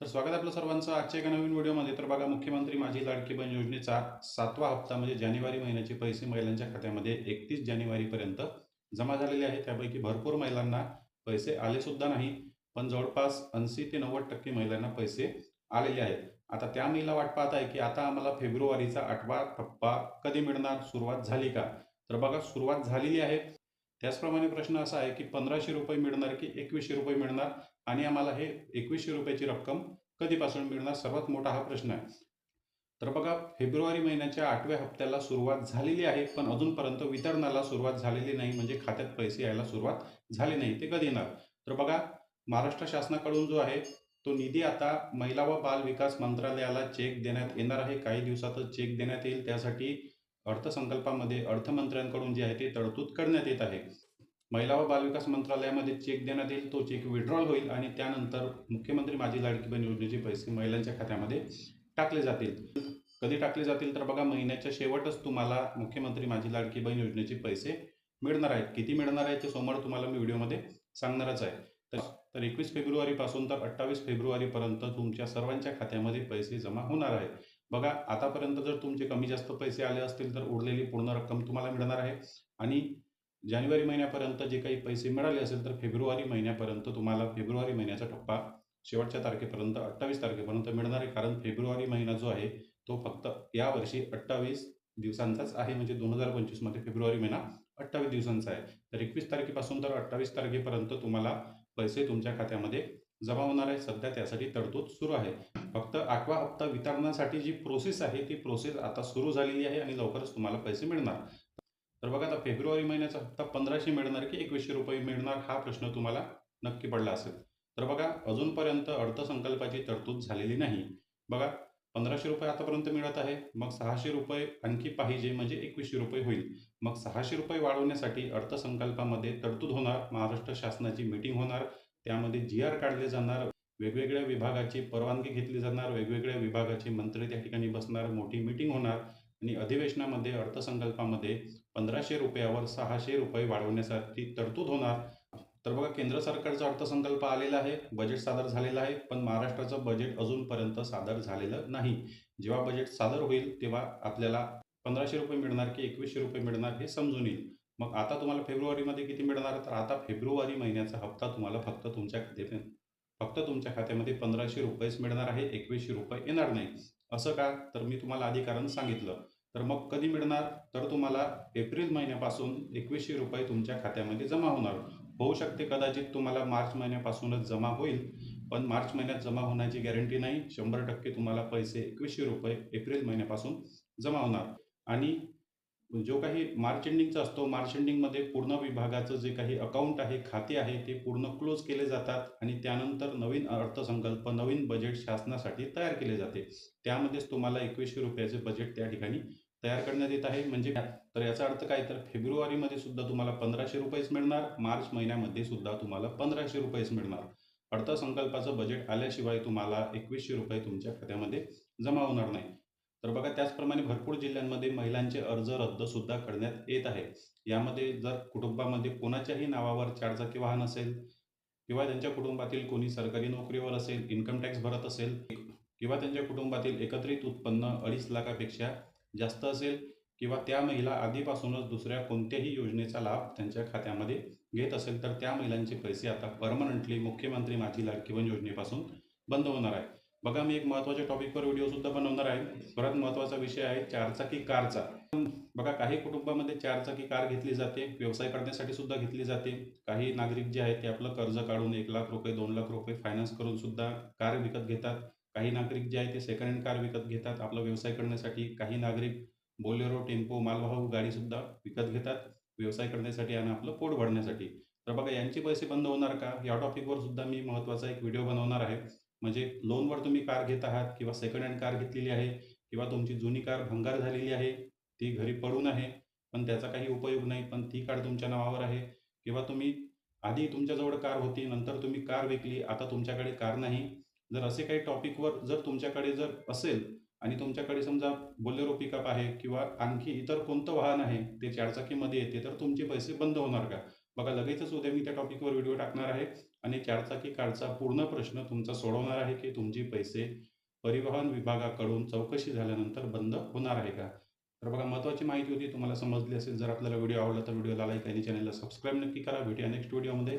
तर स्वागत आपलं सर्वांचं. आजच्या एका नवीन व्हिडिओमध्ये तर बघा मुख्यमंत्री माझी लाडकी बहीण योजनेचा सातवा हप्ता म्हणजे जानेवारी महिन्याचे पैसे महिलांच्या खात्यामध्ये एकतीस जानेवारीपर्यंत जमा झालेले आहेत. त्यापैकी भरपूर महिलांना पैसे आले सुद्धा नाही पण जवळपास ऐंशी ते नव्वद टक्के महिलांना पैसे आलेले आहेत. आता त्या महिला वाट पाहत आहे की आता आम्हाला फेब्रुवारीचा आठवा टप्पा कधी मिळणार? सुरुवात झाली का? तर बघा सुरुवात झालेली आहे. त्याचप्रमाणे प्रश्न असा आहे की पंधराशे रुपये मिळणार की एकवीसशे रुपये मिळणार? आणि आम्हाला हे एकवीसशे रुपयाची रक्कम कधीपासून मिळणार? सर्वात मोठा हा प्रश्न आहे. तर बघा फेब्रुवारी महिन्याच्या आठव्या हप्त्याला सुरुवात झालेली आहे पण अजूनपर्यंत वितरणाला सुरुवात झालेली नाही म्हणजे खात्यात पैसे यायला सुरुवात झाली नाही ते कधी येणार? तर बघा महाराष्ट्र शासनाकडून जो आहे तो निधी आता महिला व बाल विकास मंत्रालयाला चेक देण्यात येणार आहे. काही दिवसातच चेक देण्यात येईल. त्यासाठी अर्थसंकल्पामध्ये अर्थमंत्र्यांकडून जे आहे ते तरतूद करण्यात येत आहे. महिला व बालविकास मंत्रालयामध्ये चेक देण्यात येईल तो चेक विड्रॉल होईल आणि त्यानंतर मुख्यमंत्री माझी लाडकी बहीण योजनेचे पैसे महिलांच्या खात्यामध्ये टाकले जातील. कधी टाकले जातील तर बघा महिन्याच्या शेवटच तुम्हाला मुख्यमंत्री माझी लाडकी बहीण योजनेचे पैसे मिळणार आहेत. किती मिळणार आहेत ते सोमवार तुम्हाला मी व्हिडिओमध्ये सांगणारच आहे. तर तर एकवीस फेब्रुवारीपासून तर अठ्ठावीस फेब्रुवारीपर्यंत तुमच्या सर्वांच्या खात्यामध्ये पैसे जमा होणार आहे बघा आतापर्यंत जर तुमचे कमी जास्त पैसे आले असतील तर उरलेली पूर्ण रक्कम तुम्हाला मिळणार आहे. आणि जानेवारी महिन्यापर्यंत जे काही पैसे मिळाले असेल तर फेब्रुवारी महिन्यापर्यंत तुम्हाला फेब्रुवारी महिन्याचा टप्पा शेवटच्या तारखेपर्यंत अठ्ठावीस तारखेपर्यंत मिळणार आहे. कारण फेब्रुवारी महिना जो आहे तो फक्त यावर्षी अठ्ठावीस दिवसांचाच आहे. म्हणजे दोन हजार पंचवीसमध्ये फेब्रुवारी महिना अठ्ठावीस दिवसांचा आहे. तर एकवीस तारखेपासून तर अठ्ठावीस तारखेपर्यंत तुम्हाला पैसे तुमच्या खात्यामध्ये जमा होणार आहे. सध्या त्यासाठी तरतूद सुरू आहे. फक्त आठवा हप्ता वितरणासाठी जी प्रोसेस आहे ती प्रोसेस आता सुरू झालेली आहे आणि लवकरच तुम्हाला पैसे मिळणार. तर बघा आता फेब्रुवारी महिन्याचा हप्ता पंधराशे मिळणार की एकवीसशे रुपये मिळणार हा प्रश्न तुम्हाला नक्की पडला असेल. तर बघा अजूनपर्यंत अर्थसंकल्पाची तरतूद झालेली नाही. बघा पंधराशे रुपये आतापर्यंत मिळत आहे मग सहाशे रुपये आणखी पाहिजे म्हणजे एकवीसशे रुपये होईल. मग सहाशे रुपये वाढवण्यासाठी अर्थसंकल्पामध्ये तरतूद होणार महाराष्ट्र शासनाची मीटिंग होणार त्यामध्ये जी आर काढले जाणार वेगवेगळ्या विभागाची परवानगी घेतली जाणार वेगवेगळ्या विभागाचे मंत्री त्या ठिकाणी बसणार मोठी मीटिंग होणार आणि अधिवेशनामध्ये अर्थसंकल्पामध्ये पंधराशे रुपयावर सहाशे रुपये वाढवण्यासाठी तरतूद होणार. तर बघा केंद्र सरकारचा अर्थसंकल्प आलेला आहे बजेट सादर झालेला आहे पण महाराष्ट्राचं बजेट अजूनपर्यंत सादर झालेलं नाही. जेव्हा बजेट सादर होईल तेव्हा आपल्याला पंधराशे रुपये मिळणार की एकवीसशे रुपये मिळणार हे समजून येईल. मग आता तुम्हाला फेब्रुवारीमध्ये किती मिळणार? तर आता फेब्रुवारी महिन्याचा हप्ता तुम्हाला फक्त तुमच्या खात्यात फक्त तुमच्या खात्यामध्ये पंधराशे रुपयेच मिळणार आहे एकवीसशे रुपये येणार नाही असं का? तर मी तुम्हाला आधी कारण सांगितलं. तर मग कधी मिळणार? तर तुम्हाला एप्रिल महिन्यापासून एकवीसशे रुपये तुमच्या खात्यामध्ये जमा होणार. होऊ शकते कदाचित तुम्हाला मार्च महिन्यापासूनच जमा होईल पण मार्च महिन्यात जमा होण्याची गॅरंटी नाही. शंभर टक्के तुम्हाला पैसे एकवीसशे रुपये एप्रिल महिन्यापासून जमा होणार. आणि जो काही मार्च एंडिंगचा असतो मार्च एंडिंगमध्ये पूर्ण विभागाचं जे काही अकाउंट आहे खाते आहे ते पूर्ण क्लोज केले जातात आणि त्यानंतर नवीन अर्थसंकल्प नवीन बजेट शासनासाठी तयार केले जाते. त्यामध्येच तुम्हाला एकवीसशे रुपयाचे बजेट त्या ठिकाणी तयार करण्यात येत आहे. म्हणजे तर याचा अर्थ काय? तर फेब्रुवारीमध्ये सुद्धा तुम्हाला पंधराशे रुपयेच मिळणार. मार्च महिन्यामध्ये सुद्धा तुम्हाला पंधराशे रुपयेच मिळणार. अर्थसंकल्पाचं बजेट आल्याशिवाय तुम्हाला एकवीसशे रुपये तुमच्या खात्यामध्ये जमा होणार नाही. तर बघा त्याचप्रमाणे भरपूर जिल्ह्यांमध्ये महिलांचे अर्ज रद्द सुद्धा करण्यात येत आहे यामध्ये जर कुटुंबामध्ये कोणाच्याही नावावर चारचाकी वाहन असेल किंवा त्यांच्या कुटुंबातील कोणी सरकारी नोकरीवर असेल इन्कम टॅक्स भरत असेल किंवा त्यांच्या कुटुंबातील एकत्रित उत्पन्न अडीच लाखापेक्षा जास्त असेल किंवा त्या महिला आधीपासूनच दुसऱ्या कोणत्याही योजनेचा लाभ त्यांच्या खात्यामध्ये घेत असेल तर त्या महिलांचे पैसे आता परमनंटली मुख्यमंत्री माझी लाडकीवन योजनेपासून बंद होणार आहे. बघा मी एक महत्त्वाच्या टॉपिकवर व्हिडिओसुद्धा बनवणार आहे. परत महत्त्वाचा विषय आहे चारचाकी कारचा. बघा काही कुटुंबामध्ये चारचाकी कार घेतली जाते व्यवसाय करण्यासाठी सुद्धा घेतली जाते. काही नागरिक जे आहेत ते आपलं कर्ज काढून एक लाख रुपये दोन लाख रुपये फायनान्स करून सुद्धा कार विकत घेतात. काही नागरिक जे आहेत ते सेकंड हँड कार विकत घेतात. आपला व्यवसाय करण्यासाठी काही नागरिक बोलेरो टेम्पो मालवाहू गाडीसुद्धा विकत घेतात. व्यवसाय करण्यासाठी आणि आपलं पोट भरण्यासाठी. तर बघा यांचे पैसे बंद होणार का? या टॉपिकवर सुद्धा मी महत्त्वाचा एक व्हिडिओ बनवणार आहे. म्हणजे लोनवर तुम्ही कार घेत आहात किंवा सेकंड हँड कार घेतलेली आहे किंवा तुमची जुनी कार भंगार झालेली आहे ती घरी पडून आहे पण त्याचा काही उपयोग नाही पण ती कार तुमच्या नावावर आहे किंवा तुम्ही आधी तुमच्याजवळ कार होती नंतर तुम्ही कार विकली आता तुमच्याकडे कार नाही. जर असे काही टॉपिकवर जर तुमच्याकडे जर असेल आणि तुमच्याकडे समजा बोलेरो पिकअप आहे किंवा आणखी इतर कोणतं वाहन आहे ते चारचाकीमध्ये येते तर तुमचे पैसे बंद होणार का? बघा लगेचच उद्या मी त्या टॉपिकवर व्हिडिओ टाकणार आहे आणि चारचाकी कारचा पूर्ण प्रश्न तुमचा सोडवणार आहे की तुमचे पैसे परिवहन विभागाकडून चौकशी झाल्यानंतर बंद होणार आहे का? तर बघा महत्त्वाची माहिती होती तुम्हाला समजली असेल. जर आपल्याला व्हिडिओ आवडला तर व्हिडिओला लाईक आणि चॅनलला सबस्क्राईब नक्की करा. भेटूया नेक्स्ट व्हिडिओमध्ये